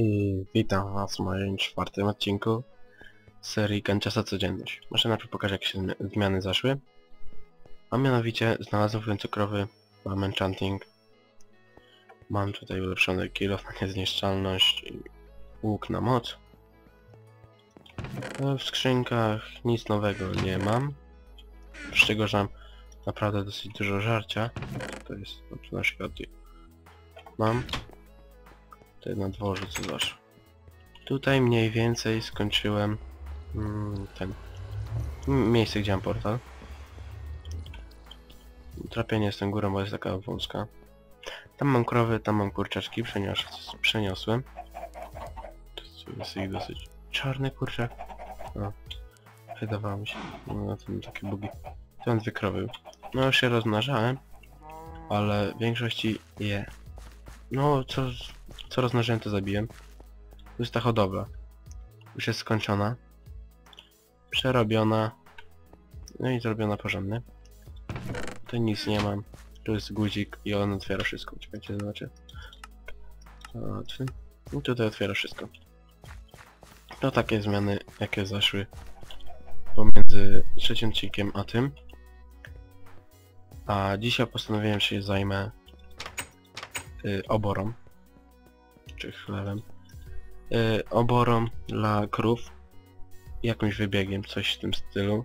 I witam was w moim czwartym odcinku serii Kanciasa Codzienność. Może najpierw pokażę jak się zmi- zmiany zaszły. A mianowicie znalazłem w końcu krowy, mam enchanting. Mam tutaj ulepszony kilof na niezniszczalność i łuk na moc. W skrzynkach nic nowego nie mam. Z czego, że mam naprawdę dosyć dużo żarcia. To jest no, na przykład mam Tutaj na dworze co zawsze. Tutaj mniej więcej skończyłem mm, ten miejsce gdzie mam portal. Trapienie jestem górą, bo jest taka wąska. Tam mam krowy, tam mam kurczaczki, przenios przeniosłem. To jest ich dosyć czarny kurczak. No. Wydawało mi się. No to mam takie bugi. Mam dwie krowy. No już się rozmnażałem, ale w większości je. No co co rozmnożyłem to zabiłem. Tu jest ta hodowla. Już jest skończona. Przerobiona. No i zrobiona porządnie. Tu nic nie mam. Tu jest guzik i on otwiera wszystko. Czekajcie, zobaczę. I tutaj otwiera wszystko. To takie zmiany, jakie zaszły pomiędzy trzecim odcinkiem a tym. A dzisiaj postanowiłem się zajmę y, oborą czy chlebem. Yy, oborą dla krów. Jakimś wybiegiem, coś w tym stylu.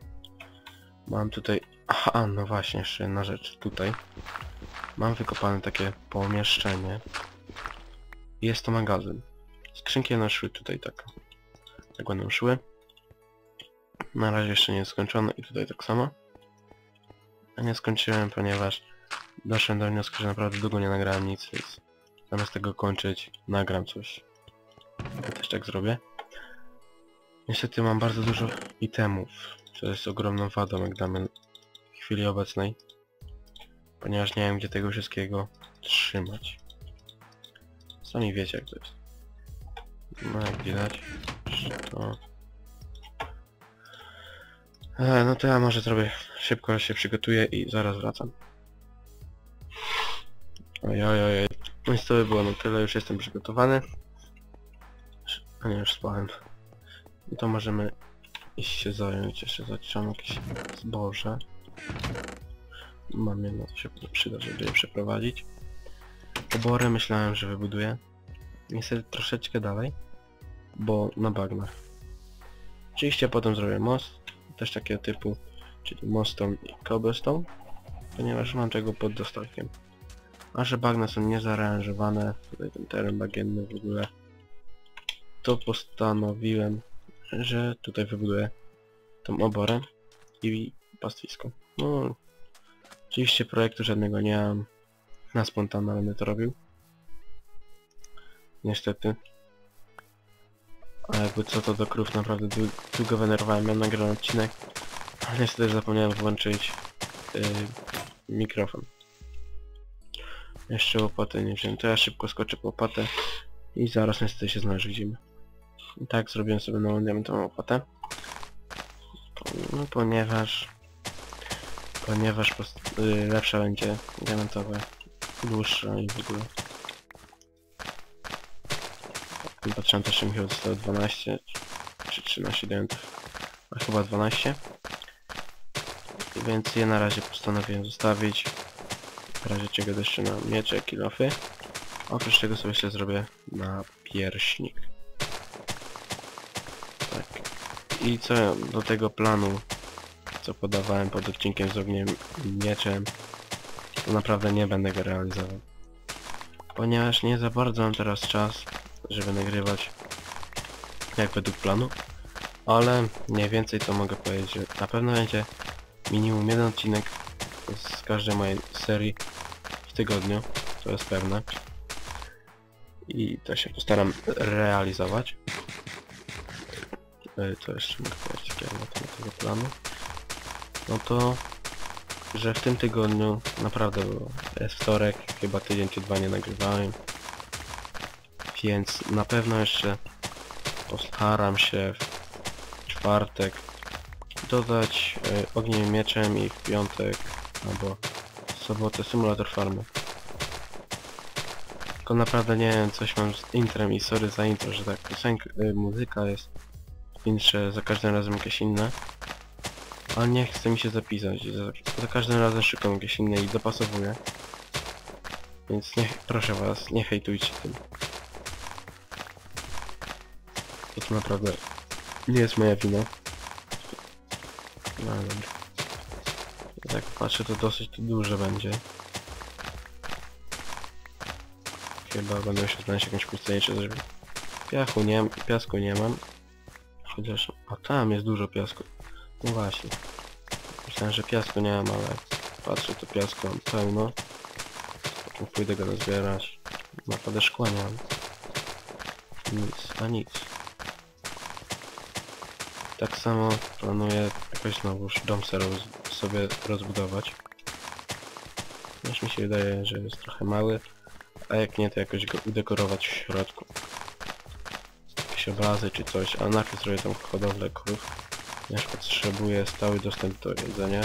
Mam tutaj... Aha, no właśnie, jeszcze jedna rzecz. Tutaj. Mam wykopane takie pomieszczenie. Jest to magazyn. Skrzynki będą szły tutaj tak. Tak będą szły. Na razie jeszcze nie skończone i tutaj tak samo. A nie skończyłem, ponieważ doszedłem do wniosku, że naprawdę długo nie nagrałem nic, więc Zamiast tego kończyć, nagram coś. Ja też tak zrobię. Niestety mam bardzo dużo itemów, co jest ogromną wadą jak damy w chwili obecnej. Ponieważ nie wiem gdzie tego wszystkiego trzymać. Sami wiecie jak to jest. No jak widać, to... E, no to ja może zrobię szybko się przygotuję i zaraz wracam. Oj, i to by było na tyle, już jestem przygotowany. A nie, już spałem. I to możemy iść się zająć, jeszcze zaczynam jakieś zboże. Mam jedno, to się przyda, żeby je przeprowadzić. Obory myślałem, że wybuduję. Niestety troszeczkę dalej, bo na bagnach. Oczywiście potem zrobię most, też takiego typu, czyli mostą i cobblestone, ponieważ mam tego pod dostatkiem. Że bagna są niezarearanżowane, tutaj ten teren bagienny w ogóle, to postanowiłem, że tutaj wybuduję tą oborę i pastwisko. No, oczywiście projektu żadnego nie mam, na spontana będę to robił. Niestety. A jakby co to do krów naprawdę dłu długo wenerowałem, miałem nagrany odcinek, ale niestety zapomniałem włączyć yy, mikrofon. Jeszcze łopatę nie wziąłem, to ja szybko skoczę po łopatę i zaraz niestety się znaleźć widzimy. I tak zrobiłem sobie nową diamentową łopatę. No ponieważ... Ponieważ post- y, lepsza będzie diamentowa, dłuższa i w ogóle. Patrzyłem też, że mi chyba zostało 12 czy 13 diamentów. A chyba 12. Więc je na razie postanowiłem zostawić. W razie czego jeszcze na miecze, kilofy. Oprócz tego sobie jeszcze zrobię na pierśnik. Tak. I co do tego planu, co podawałem pod odcinkiem z ogniem mieczem, to naprawdę nie będę go realizował. Ponieważ nie za bardzo mam teraz czas, żeby nagrywać jak według planu. Ale mniej więcej to mogę powiedzieć, że na pewno będzie minimum jeden odcinek z każdej mojej serii tygodniu, to jest pewne. I to się postaram realizować. E, Co jeszcze mogę powiedzieć na temat tego planu? No to, że w tym tygodniu naprawdę było. Jest wtorek, chyba tydzień czy dwa nie nagrywałem. Więc na pewno jeszcze postaram się w czwartek dodać y, ogniem mieczem i w piątek albo sobotę symulator farmy. Tylko naprawdę nie wiem, coś mam z intrem i sorry za intro, że tak piosenka, y, muzyka jest intrze za każdym razem jakieś inne. Ale nie chce mi się zapisać, za, za każdym razem szukam jakieś inne i dopasowuję. Więc nie, proszę was, nie hejtujcie tym. To, to naprawdę nie jest moja wina. No dobra. Ja tak patrzę, to dosyć duże będzie. Chyba będę musiał znaleźć jakąś pustynię czy coś. Piachu nie, piasku nie mam. Chociaż... A tam jest dużo piasku. No właśnie. Myślałem, że piasku nie mam, ale patrzę, to piasku mam pełno. Potem pójdę go nazbierać. Naprawdę szkła nie mam. Nic, a nic. Tak samo planuję jakoś znowuż dom sobie sobie rozbudować. Też mi się wydaje, że jest trochę mały, a jak nie to jakoś go udekorować w środku. Jakieś obrazy czy coś, a najpierw zrobię tą hodowlę krów. Ponieważ potrzebuję stały dostęp do jedzenia.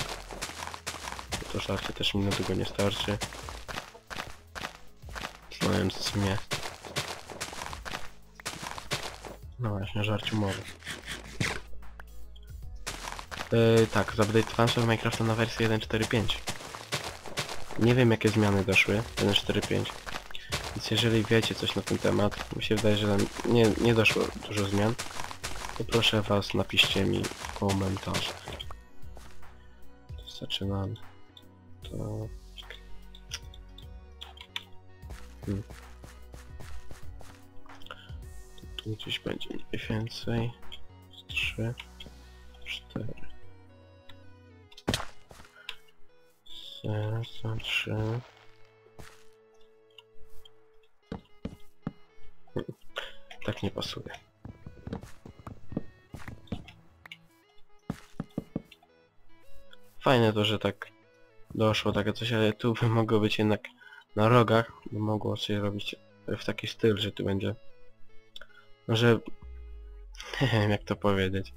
To żarcie też mi na długo nie starczy. W sumie. No właśnie, żarciu mowy. Yy, tak, update transfer Minecrafta na wersję 1.4.5. Nie wiem jakie zmiany doszły 1.4.5. Więc jeżeli wiecie coś na ten temat, mi się wydaje, że nie, nie doszło dużo zmian, to proszę was napiszcie mi w komentarzach. Zaczynamy. To... Hmm. Tu gdzieś będzie mniej więcej. 3. Zero, są trzy. Tak nie pasuje. Fajne to, że tak doszło takie coś, ale tu by mogło być jednak na rogach, by mogło się robić w taki styl, że tu będzie... No, że... Nie wiem jak to powiedzieć.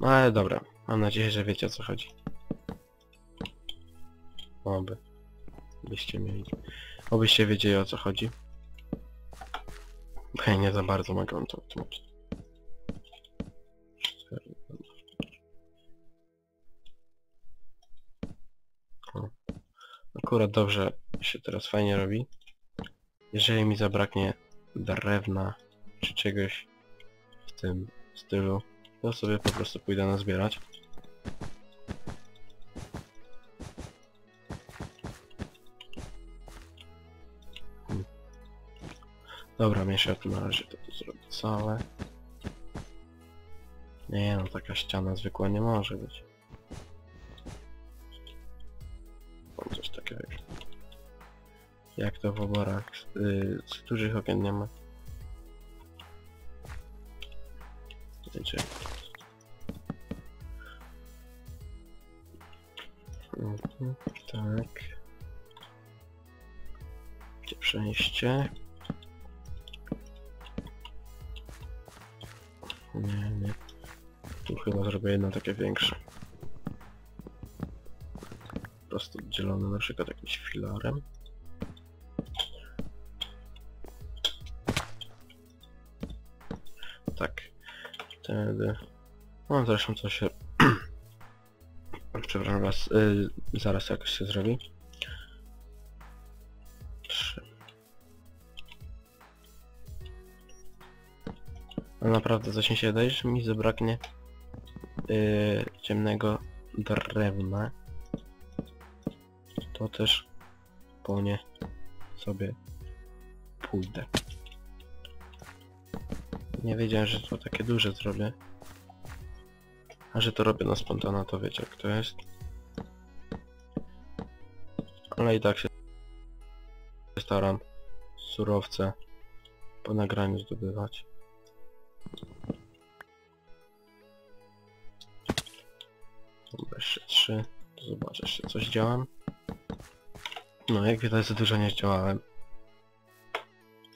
No ale dobra, mam nadzieję, że wiecie o co chodzi. Oby. Byście mieli. Obyście wiedzieli o co chodzi. Bo ja nie za bardzo mogę wam to wytłumaczyć. Akurat dobrze się teraz fajnie robi. Jeżeli mi zabraknie drewna czy czegoś w tym stylu, to sobie po prostu pójdę nazbierać. Dobra, tym na razie to tu zrobię całe. Nie no, taka ściana zwykła nie może być. Mam coś takiego. Jak to w oborach yy, z dużych okien nie ma. Wiecie. Mhm, tak. Gdzie przejście? Zrobię jedno takie większe. Po prostu oddzielone na przykład jakimś filarem. Tak. Wtedy... No zresztą co się... Przepraszam was, y, zaraz jakoś się zrobi. Naprawdę coś mi się wydaje, że mi zabraknie yy, ciemnego drewna. To też po nie sobie pójdę. Nie wiedziałem, że to takie duże zrobię. A że to robię na spontana, to wiecie jak to jest. Ale i tak się staram surowce po nagraniu zdobywać. Zobaczę, jeszcze coś działam. No, jak widać za dużo nie zdziałałem.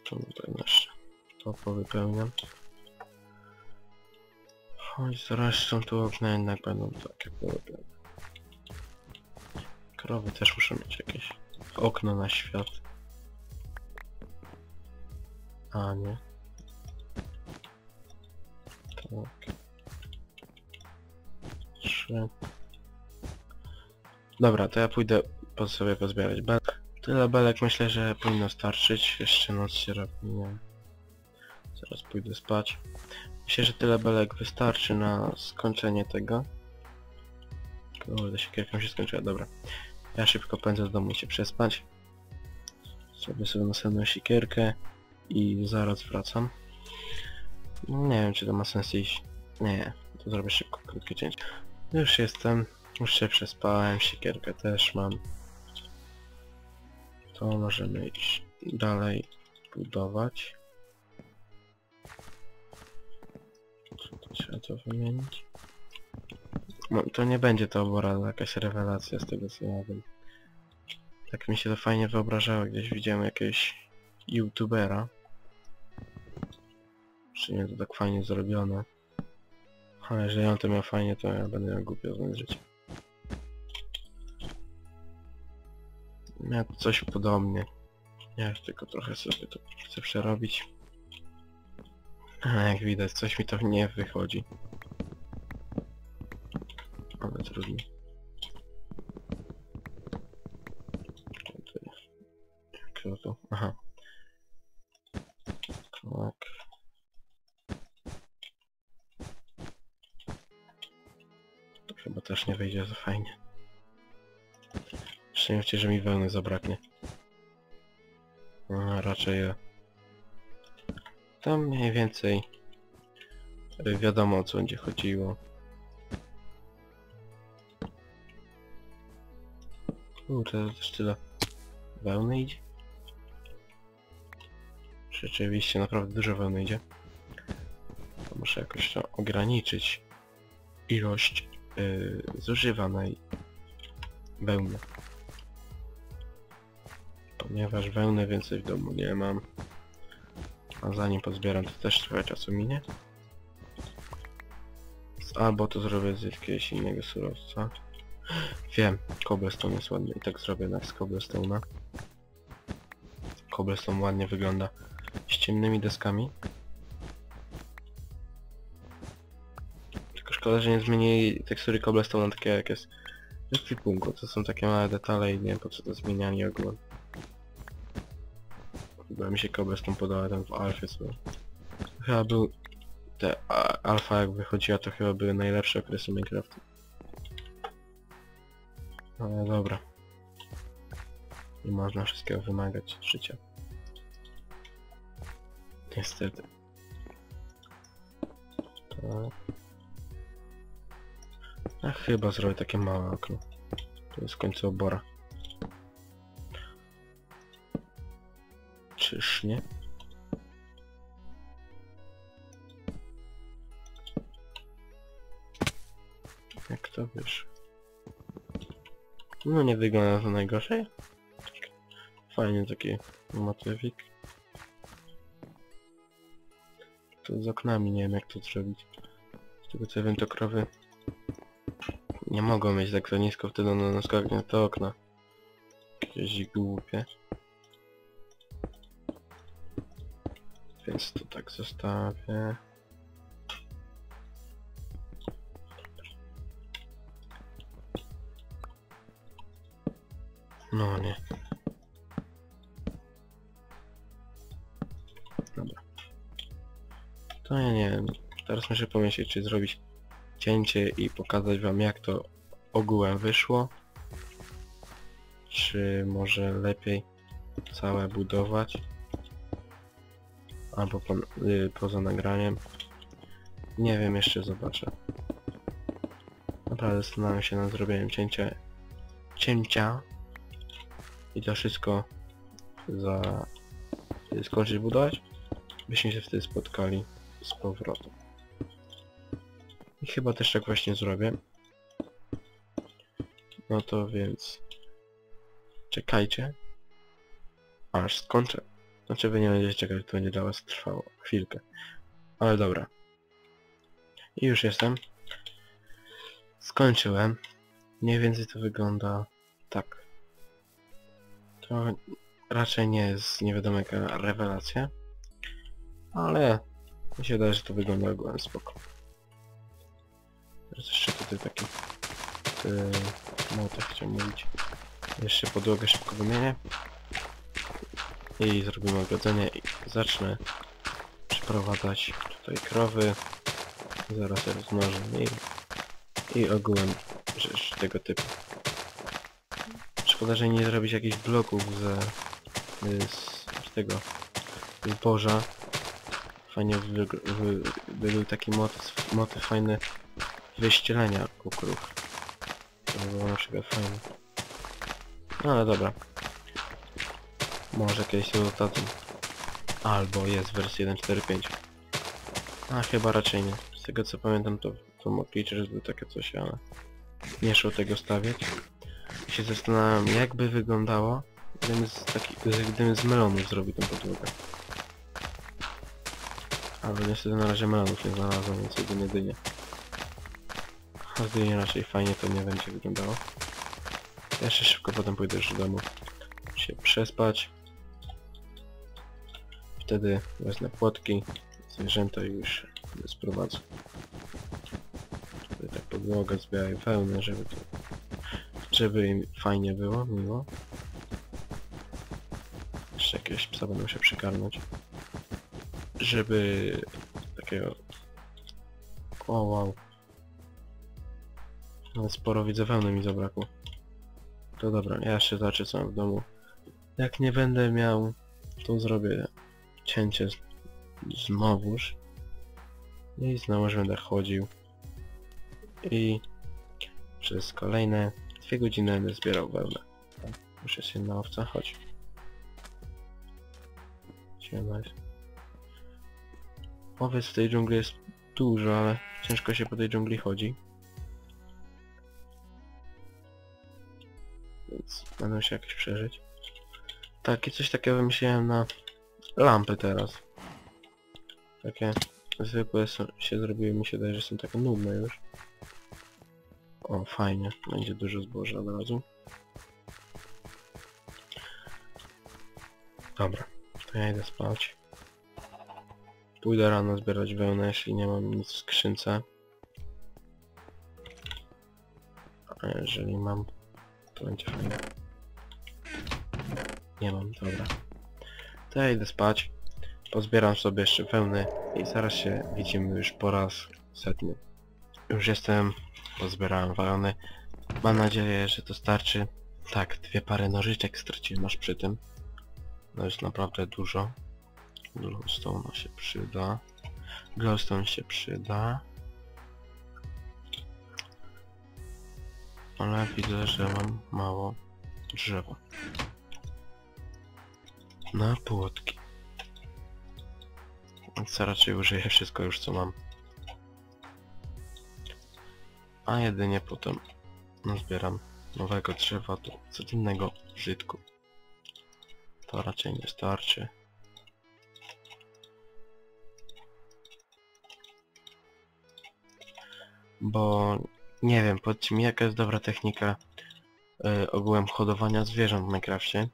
To tutaj jeszcze to powypełniam. Choć zresztą tu okna jednak będą tak jak były. Krowy też muszą mieć jakieś okno na świat. A nie. Tak. Trzy. Dobra, to ja pójdę po sobie pozbierać belek. Tyle belek myślę, że powinno starczyć. Jeszcze noc się robi, nie. Zaraz pójdę spać. Myślę, że tyle belek wystarczy na skończenie tego. Kurde, siekierka mi się skończyła, dobra. Ja szybko pędzę do domu się przespać. Zrobię sobie następną siekierkę i zaraz wracam. No, nie wiem czy to ma sens iść. Nie, to zrobię szybko, krótkie cięcie. Już jestem, już się przespałem, siekierkę też mam. To możemy iść dalej budować. Co to trzeba to wymienić? No, to nie będzie to obora, jakaś rewelacja z tego co ja wiem. Tak mi się to fajnie wyobrażało, gdzieś widziałem jakiegoś youtubera. Czy nie to tak fajnie zrobione. Ale jeżeli on to miał fajnie, to ja będę miał głupio znać życie. Ja coś podobnie. Ja tylko trochę sobie to chcę przerobić. A jak widać, coś mi to nie wychodzi. Ale trudno. Jak to? Aha. Tak. To chyba też nie wyjdzie za fajnie. Szczęście, że mi wełny zabraknie. A, raczej ja. Tam mniej więcej y, wiadomo o co będzie chodziło. Kurde, też tyle wełny idzie? Rzeczywiście, naprawdę dużo wełny idzie. To muszę jakoś to ograniczyć ilość yy, zużywanej wełny. Ponieważ wełny więcej w domu nie mam. A zanim pozbieram to też trochę czasu minie. Albo to zrobię z jakiegoś innego surowca. Wiem, cobblestone jest ładny i tak zrobię na z cobblestone'a. Cobblestone ładnie wygląda z ciemnymi deskami. Tylko szkoda, że nie zmienili tekstury cobblestone na takie jak jest w ekwipunku. To są takie małe detale i nie wiem po co to zmieniali ogólnie. Chyba mi się cobblestone podoba ten w alfie co. Chyba był... Te alfa jak wychodziła to chyba były najlepsze okresy Minecraftu. Ale dobra. Nie można wszystkiego wymagać z życia. Niestety. Tak. A chyba zrobię takie małe okno. To jest w końcu obora. Czyż nie? Jak to wiesz? No nie wygląda to najgorzej. Fajnie taki motywik. To z oknami nie wiem jak to zrobić. Z tego co wiem to krowy nie mogą mieć tak za nisko wtedy na naskaknie te okna. Jakieś głupie. Więc to tak zostawię. No nie. Dobra. To ja nie wiem. Teraz muszę pomyśleć, czy zrobić cięcie i pokazać wam jak to ogółem wyszło. Czy może lepiej całe budować. Albo po, y, poza nagraniem. Nie wiem, jeszcze zobaczę. Naprawdę zastanawiam się nad zrobieniem cięcia. Cięcia. I to wszystko za... y, skończyć budować. Byśmy się wtedy spotkali z powrotem. I chyba też tak właśnie zrobię. No to więc... Czekajcie. Aż skończę. Znaczy wy nie będziecie czekać, to będzie dla was trwało chwilkę. Ale dobra. I już jestem. Skończyłem. Mniej więcej to wygląda tak. To raczej nie jest nie wiadomo jaka rewelacja. ale mi się wydaje, że to wygląda ogólnie spoko. Teraz jeszcze tutaj taki yy, no chciałem mówić. Jeszcze podłogę szybko wymienię. I zrobimy ogrodzenie i zacznę przyprowadzać tutaj krowy. Zaraz je rozmnożę i, i ogółem rzeczy tego typu. Szkoda, że nie zrobić jakichś bloków ze, y, z, z tego zboża. Fajnie by, by, by był taki motyw, motyw fajny wyścielenia kukurów. To by było na przykład fajne. No ale dobra. Może kiedyś się dodadzą. Albo jest wersja 1.4.5. A chyba raczej nie. Z tego co pamiętam to, to Mockleacher był takie coś, ale nie szło tego stawiać. I się zastanawiam jakby wyglądało, gdybym z, taki, gdybym z melonów zrobił tę podłogę. Ale niestety na razie melonów nie znalazłem, więc jedynie dynie. A z dyni raczej fajnie to nie będzie wyglądało. Jeszcze szybko potem pójdę już do domu. Się przespać. Wtedy wezmę płotki, zwierzęta już sprowadzę. Tutaj tak podłogę z białej żeby to... Żeby im fajnie było, miło. Jeszcze jakiegoś psa będę musiał przykarmić. Żeby... takiego... O wow. Ale sporo widzę wełny mi zabrakło. To dobra, ja jeszcze zobaczę co mam w domu. Jak nie będę miał, to zrobię cięcie znowuż. I znowuż będę chodził. I przez kolejne dwie godziny będę zbierał wełnę. Już jest jedna owca, chodź. Owiec w tej dżungli jest dużo, ale ciężko się po tej dżungli chodzi. Więc będę się jakoś przeżyć. Tak, i coś takiego wymyśliłem na lampy teraz. Takie zwykłe są, się zrobiły, mi się wydaje, że są takie nudne już. O, fajnie, będzie dużo zboża od razu. Dobra, to ja idę spać. Pójdę rano zbierać wełnę, jeśli nie mam nic w skrzynce. A jeżeli mam, to będzie fajnie. Nie mam, dobra. To ja idę spać. Pozbieram sobie jeszcze wełny i zaraz się widzimy już po raz setny. Już jestem, pozbierałem wełny. Mam nadzieję, że to starczy. Tak, dwie pary nożyczek straciłem aż przy tym. No jest naprawdę dużo. Glowstone się przyda. Glowstone się przyda. Ale widzę, że mam mało drzewa. Na płotki. Więc raczej użyję wszystko już co mam. A jedynie potem nazbieram nowego drzewa do codziennego użytku. To raczej nie starczy. Bo nie wiem, powiedzcie mi jaka jest dobra technika y, ogółem hodowania zwierząt w Minecrafcie.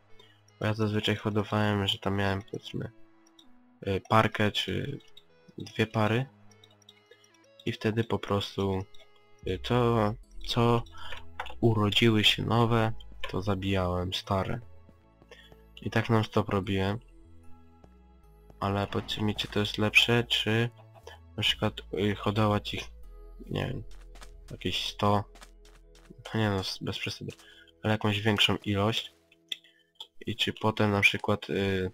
Bo ja zazwyczaj hodowałem, że tam miałem powiedzmy y, parkę czy dwie pary. I wtedy po prostu y, to co urodziły się nowe to zabijałem stare. I tak non stop robiłem. Ale powiedzcie mi czy to jest lepsze czy na przykład y, hodować ich nie wiem jakieś 100 no nie no bez przesady ale jakąś większą ilość i czy potem na przykład yy,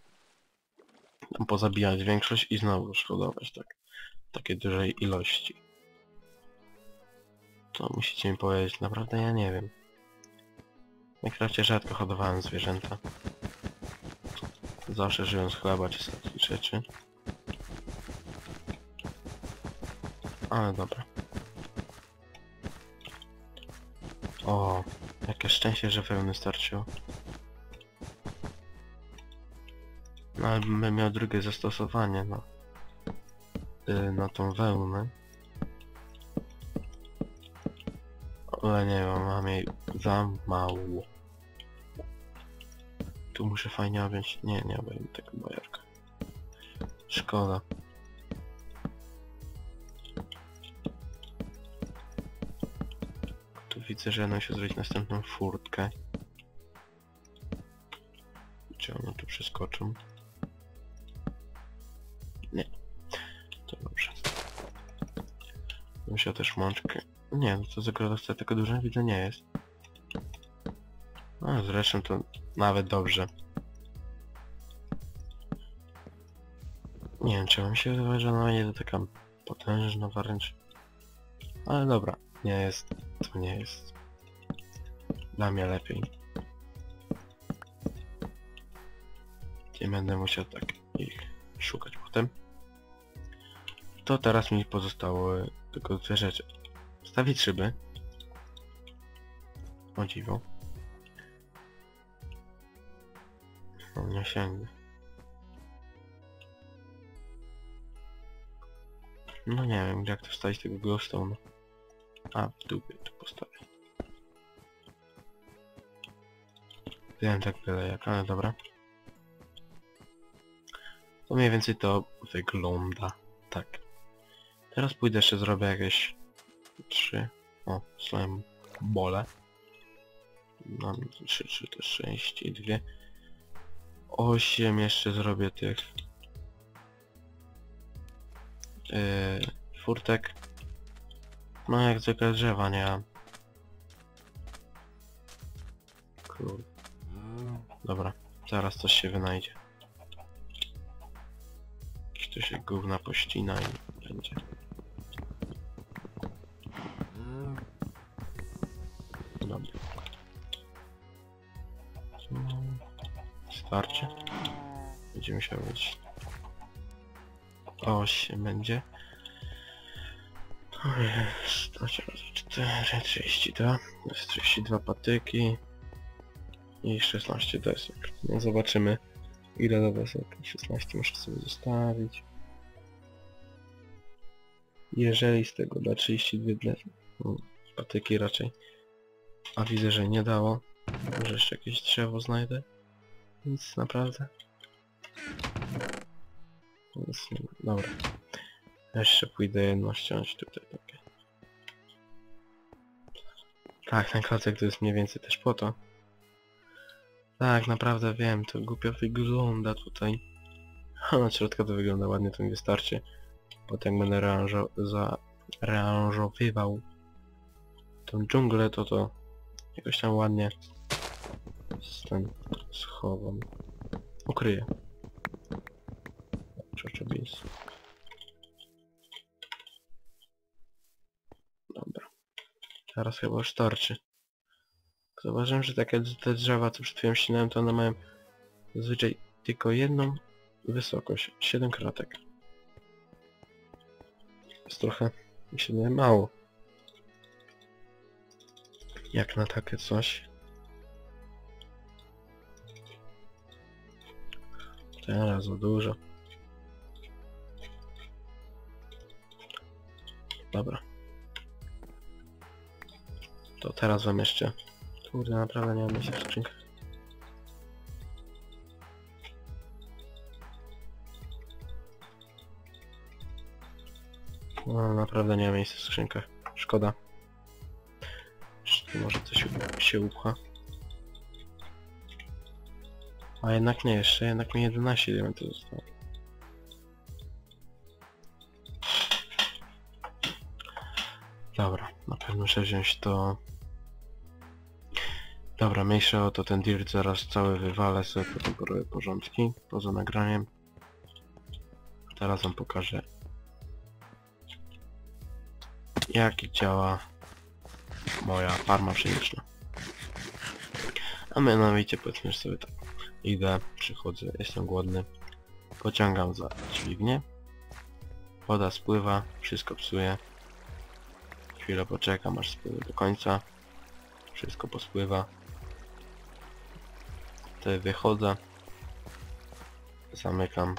pozabijać większość i znowu hodować tak takie dużej ilości. To musicie mi powiedzieć, naprawdę ja nie wiem. W Minecrafcie rzadko hodowałem zwierzęta. Zawsze żyłem z chleba czy z takich rzeczy. Ale dobra. O, jakie szczęście, że wełny starczyło. No ale bym miał drugie zastosowanie na, yy, na tą wełnę. Ale nie wiem, mam jej za mało. Tu muszę fajnie objąć... Nie, nie obejmę tego bajerka. Szkoda. Tu widzę, że ja muszę zrobić następną furtkę. Czy one tu przeskoczą? Musiał też mączkę. Nie, no to zakładowca tylko dużo widzę nie jest. No zresztą to nawet dobrze. Nie wiem, czemu mi się wydaje, że ona jest taka potężna wręcz. Ale dobra, nie jest. To nie jest. Dla mnie lepiej. Nie będę musiał tak To teraz mi pozostało tylko dwie rzeczy. Stawić szyby. O dziwo. No nie. No nie wiem, jak to wstawić tego glowstone. A, w dupie tu postawię. Wiem tak byle jak, ale dobra. To mniej więcej to wygląda tak. Teraz pójdę jeszcze zrobię jakieś trzy. O, slime bole. Mam trzy, trzy, też sześć i dwie. Osiem jeszcze zrobię tych yy, furtek. No jak zwykle drzewa nie mam. Dobra, zaraz coś się wynajdzie. Jakieś to się gówna pościna i będzie. Starczy. Będzie musiał być 8 będzie. To jest 8 razy 4, 32. To jest 32 patyki. I 16 desek. No zobaczymy ile do desek. 16 muszę sobie zostawić. Jeżeli z tego da 32 desek. No, patyki raczej. A widzę, że nie dało. Może jeszcze jakieś drzewo znajdę. Nic naprawdę. Nic nie. Dobra. Jeszcze pójdę jedno ściąć tutaj takie. Tak, ten klocek to jest mniej więcej też po to. Tak, naprawdę wiem, to głupio wygląda tutaj. A na środka to wygląda ładnie, to mi wystarczy. Potem będę reanżo za rearanżowywał tą dżunglę, to to jakoś tam ładnie tym schowam. Ukryję. Oczywiście. Dobra. Teraz chyba już starczy. Zauważyłem, że takie te drzewa, co przed chwilą ścinałem, to one mają zazwyczaj tylko jedną wysokość. 7 kratek. Jest trochę, mi się mało. Jak na takie coś. Teraz za dużo. Dobra. To teraz wam jeszcze... Kurde, naprawdę nie mam miejsca w skrzynkach. No, naprawdę nie mam miejsca w skrzynkach. Szkoda. Może coś się upcha. A jednak nie, jeszcze jednak mi 11 diamentów zostało. Dobra, na pewno muszę wziąć to... Dobra, mniejsza o to, ten dirt zaraz cały wywalę sobie, potem porobię porządki poza nagraniem. Teraz wam pokażę jak działa moja farma pszeniczna. A mianowicie powiedzmy sobie tak. Idę, przychodzę, jestem głodny. Pociągam za dźwignię. Woda spływa, wszystko psuje. Chwilę poczekam aż spłynie do końca. Wszystko pospływa. Wtedy wychodzę. Zamykam.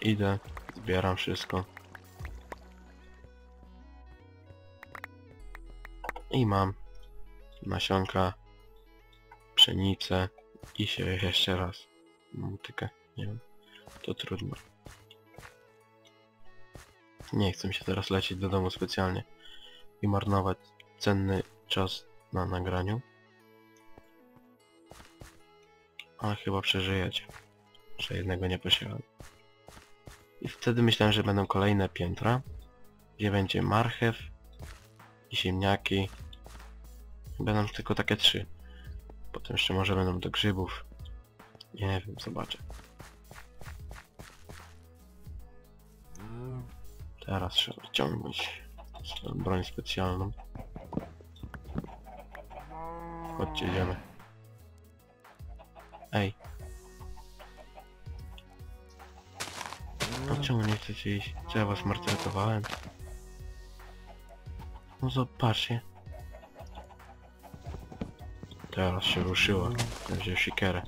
Idę, zbieram wszystko. I mam nasionka, pszenicę i się jeszcze raz. Motykę, nie wiem. To trudno. Nie chcę się teraz lecieć do domu specjalnie. i marnować cenny czas na nagraniu. Ale chyba przeżyjecie, że jednego nie posiadam. I wtedy myślałem, że będą kolejne piętra, gdzie będzie marchew i ziemniaki. Będą tylko takie trzy. Potem jeszcze może będą do grzybów. Nie wiem, zobaczę. Teraz trzeba wyciągnąć broń specjalną. Chodźcie, idziemy. Ej. A czemu nie chcecie iść? Co ja was martretowałem? No zobaczcie. Teraz się ruszyła. Wziął siekierę.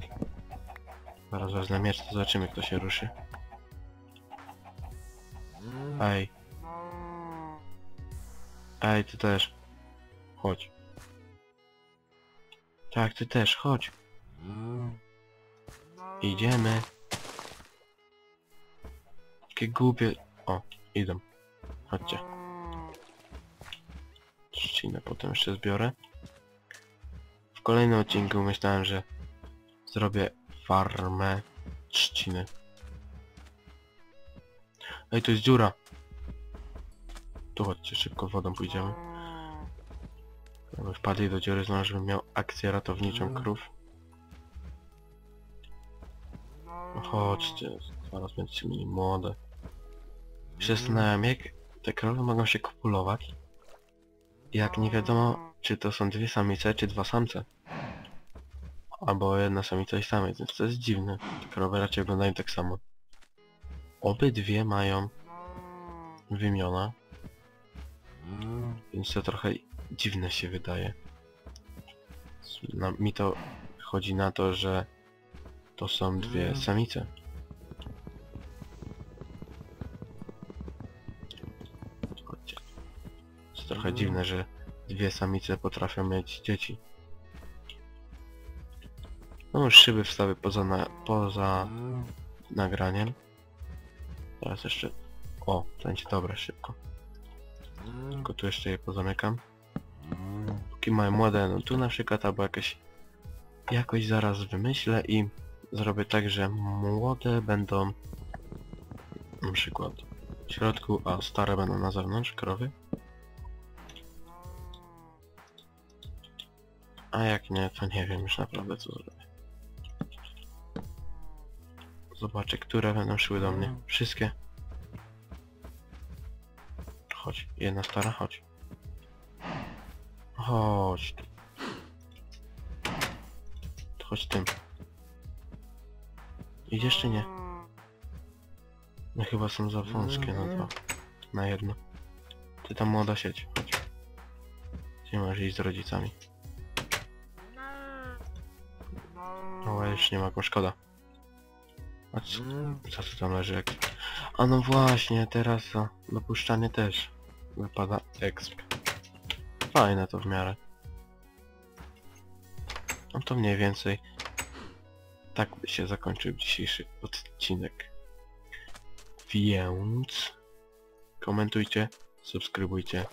Zaraz wezmę miecz, to zobaczymy kto się ruszy. Ej. Ej, ty też. Chodź. Tak, ty też, chodź. Idziemy. Jakie głupie... O, idą. Chodźcie. Trzcinę potem jeszcze zbiorę. Kolejnym odcinku myślałem, że zrobię farmę trzciny. Ej, to jest dziura. Tu chodźcie, szybko wodą pójdziemy. Wpadli do dziury, znowu żebym miał akcję ratowniczą krów. No chodźcie, zaraz będziecie mieli młode. Zastanawiam, jak te krowy mogą się kopulować, jak nie wiadomo, czy to są dwie samice, czy dwa samce. Albo jedna samica i samiec, więc to jest dziwne. Te krowy raczej wyglądają tak samo. Obydwie mają wymiona, więc to trochę dziwne się wydaje. Na, mi to chodzi na to, że to są dwie samice. Chodźcie. Jest trochę dziwne, że dwie samice potrafią mieć dzieci. No już szyby wstawię poza, na, poza nagraniem. Teraz jeszcze... O, będzie dobre szybko. Tylko tu jeszcze je pozamykam. Póki mają młode, no tu na przykład, albo jakieś... Jakoś zaraz wymyślę i zrobię tak, że młode będą na przykład w środku, a stare będą na zewnątrz, krowy. A jak nie, to nie wiem już naprawdę co zrobię. Zobaczę, które będą szły do mnie. Wszystkie. Chodź, jedna stara, chodź. Chodź. To Chodź tym. Idziesz czy nie? No chyba są za wąskie na dwa. Na jedno. Ty tam młoda sieć, chodź. Ty masz iść z rodzicami. O, ja już nie ma, szkoda. A co, co tu tam leży? Jak... A no właśnie, teraz za dopuszczanie też wypada exp. Fajne to w miarę. No to mniej więcej tak by się zakończył dzisiejszy odcinek. Więc komentujcie, subskrybujcie,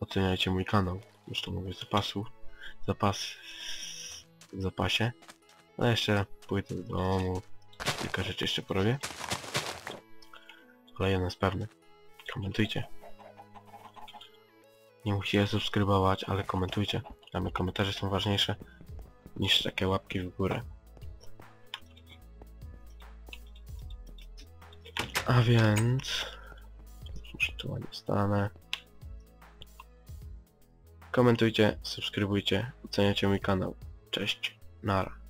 oceniajcie mój kanał. Już to mówię zapasu, zapas w zapasie. No jeszcze pójdę do domu, kilka rzeczy jeszcze porobię. Jest pewne. Komentujcie. Nie musicie subskrybować, ale komentujcie. Dla mnie komentarze są ważniejsze niż takie łapki w górę. A więc... Już tu ładnie stanę. Komentujcie, subskrybujcie, oceniacie mój kanał. Cześć, nara.